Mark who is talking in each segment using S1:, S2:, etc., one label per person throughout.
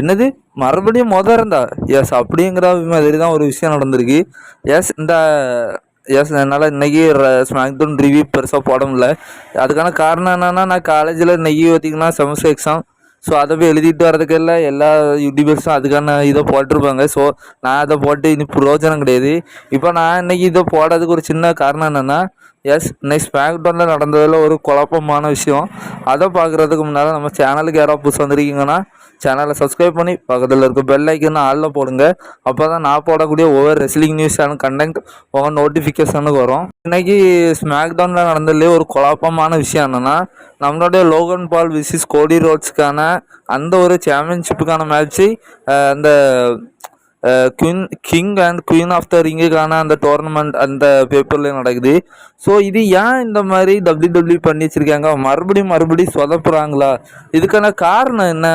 S1: என்னது? மறுபடியும் மொதல் இருந்தா? எஸ் அப்படிங்கிற மாதிரி தான் ஒரு விஷயம் நடந்திருக்கு. எஸ் இந்த எஸ் என்னால் இன்றைக்கி ஸ்மாக்டவுன் ரிவ்யூ பெருசாக போட முடியல. அதுக்கான காரணம் என்னென்னா நான் காலேஜில் இன்றைக்கி பார்த்தீங்கன்னா செமஸ்டர் எக்ஸாம் ஸோ அதை போய் எழுதிட்டு இல்லை எல்லா யூடியூபர்ஸும் அதுக்கான இதை போட்டிருப்பாங்க. ஸோ நான் அதை போட்டு இனி பிரயோஜனம் கிடையாது. இப்போ நான் இன்னைக்கு இதை போடுறதுக்கு ஒரு சின்ன காரணம் என்னென்னா எஸ் இன்னைக்கு ஸ்மாக்டவுனில் நடந்ததில் ஒரு குழப்பமான விஷயம். அதை பார்க்குறதுக்கு முன்னால் நம்ம சேனலுக்கு யாராவது புதுசு வந்திருக்கீங்கன்னா சேனலை சப்ஸ்கிரைப் பண்ணி பக்கத்தில் இருக்க பெல் ஐக்கன் ஆளில் போடுங்க. அப்போ தான் நான் போடக்கூடிய ஒவ்வொரு ரெஸ்லிங் நியூஸ் சேனல் கண்டென்ட் உங்கள் நோட்டிஃபிகேஷனுக்கு வரும். இன்னைக்கு ஸ்மாக்டவுனில் நடந்ததுலேயே ஒரு குழப்பமான விஷயம் என்னென்னா நம்மளுடைய லோகன் பால் விசிஸ் கோடி ரோட்ஸ்க்கான அந்த ஒரு சாம்பியன்ஷிப்புக்கான மேட்ச்சு அந்த king and queen of the ரிங்குக்கான அந்த டோர்னமெண்ட் அந்த பேப்பரில் நடக்குது. ஸோ இது ஏன் இந்த மாதிரி டபிள்யூ டபிள்யூ பண்ணி வச்சுருக்காங்க மறுபடியும் மறுபடியும் சொதப்புறாங்களா இதுக்கான காரணம் என்ன?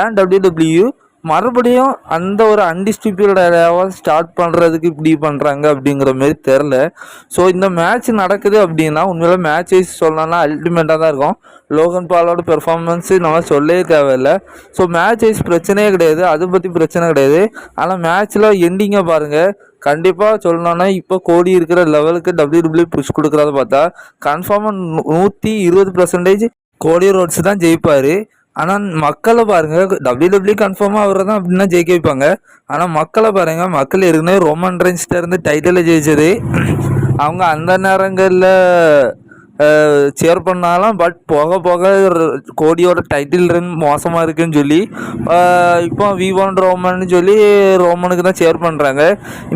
S1: ஏன் டபிள்யூ டபிள்யூ மறுபடியும் அந்த ஒரு அன்டிஸ்ட்ரிபியூட்டட் ஸ்டார்ட் பண்ணுறதுக்கு இப்படி பண்ணுறாங்க அப்படிங்கிற மாதிரி தெரில ஸோ இந்த மேட்ச் நடக்குது அப்படின்னா உண்மையில மேட்ச் வைஸ் சொல்லணும்னா அல்டிமேட்டாக தான் இருக்கும். லோகன் பாலோட பெர்ஃபார்மன்ஸு நம்ம சொல்லவே தேவையில்லை. ஸோ மேட்ச் வைஸ் பிரச்சனையே கிடையாது. அதை பற்றி பிரச்சனை கிடையாது. ஆனால் மேட்ச்சில் எண்டிங்கை பாருங்கள் கண்டிப்பாக சொல்லணும்னா இப்போ கோடி இருக்கிற லெவலுக்கு டபிள்யூ டபிள்யூ புஷ் கொடுக்குறத பார்த்தா கன்ஃபார்மாக நூற்றி இருபது பர்சன்டேஜ் கோடி ரோட்ஸ் தான் ஜெயிப்பார். ஆனால் மக்களை பாருங்க டபிள்யூ டபிள்யூ கன்ஃபார்மாக அவர் தான் அப்படின்னா ஜெயிக்க வைப்பாங்க. ஆனால் மக்களை பாருங்க மக்கள் ஏற்கனவே ரோமன் ரெஞ்சிட்ட இருந்து டைட்டிலை ஜெயிச்சது. அவங்க அந்த நேரங்களில் சேர் பண்ணாலும் பட் போக போக கோடியோட டைட்டில் ரன் மோசமாக இருக்குன்னு சொல்லி இப்போ விவான் ரோமன் சொல்லி ரோமனுக்கு தான் சேர் பண்ணுறாங்க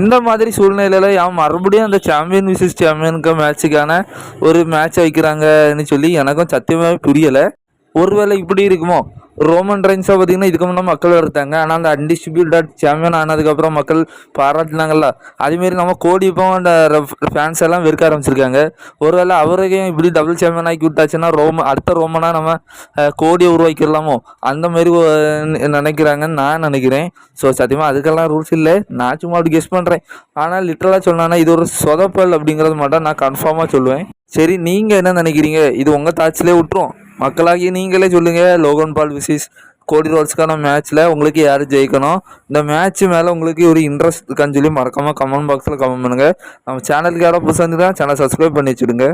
S1: இந்த மாதிரி சூழ்நிலையில் ஏன் மறுபடியும் அந்த சாம்பியன் விசஸ் சாம்பியனுக்கு மேட்சுக்கான ஒரு மேட்ச் வைக்கிறாங்கன்னு சொல்லி எனக்கும் சத்தியமாகவே புரியலை. ஒருவேளை இப்படி இருக்குமோ? ரோமன் ரைன்ஸாக பார்த்தீங்கன்னா இதுக்கு முன்னே மக்கள் எடுத்தாங்க ஆனால் அந்த அன்டிஸ்ட்ரிபியூட்டட் சாம்பியன் ஆனதுக்கப்புறம் மக்கள் பாராட்டினாங்கல்ல. அதேமாரி நம்ம கோடி இப்போ அந்த ஃபேன்ஸ் எல்லாம் வெறுக்க ஆரம்பிச்சிருக்காங்க. ஒருவேளை அவரையும் இப்படி டபுள் சாம்பியன் ஆக்கி விட்டாச்சுன்னா ரோம அடுத்த ரோமனாக நம்ம கோடியை உருவாக்கிடலாமோ? அந்த மாதிரி நினைக்கிறாங்கன்னு நான் நினைக்கிறேன். ஸோ சத்தியமாக அதுக்கெல்லாம் ரூல்ஸ் இல்லை. நான் சும்மா அப்படி கெஸ் பண்ணுறேன் ஆனால் லிட்டரலாக சொன்னான்னா இது ஒரு சொதப்பல் அப்படிங்கிறது மட்டும் நான் கன்ஃபார்மாக சொல்லுவேன். சரி நீங்கள் என்ன நினைக்கிறீங்க? இது உங்கள் தாட்சிலே விட்டுரும். மக்களாகி நீங்களே சொல்லுங்கள் லோகன் பால் விசிஸ் கோடி ரோட்ஸ்க்கான மேட்ச்சில் உங்களுக்கு யார் ஜெயிக்கணும்? இந்த மேட்ச் மேலே உங்களுக்கு ஒரு இன்ட்ரெஸ்ட் இருக்கான்னு சொல்லி மறக்காமல் கமெண்ட் பாக்ஸில் கமெண்ட் பண்ணுங்கள் நம்ம சேனலுக்கு யாரோ புதுசாக இருந்துதான் சேனல் சப்ஸ்கிரைப் பண்ணி வச்சுடுங்க.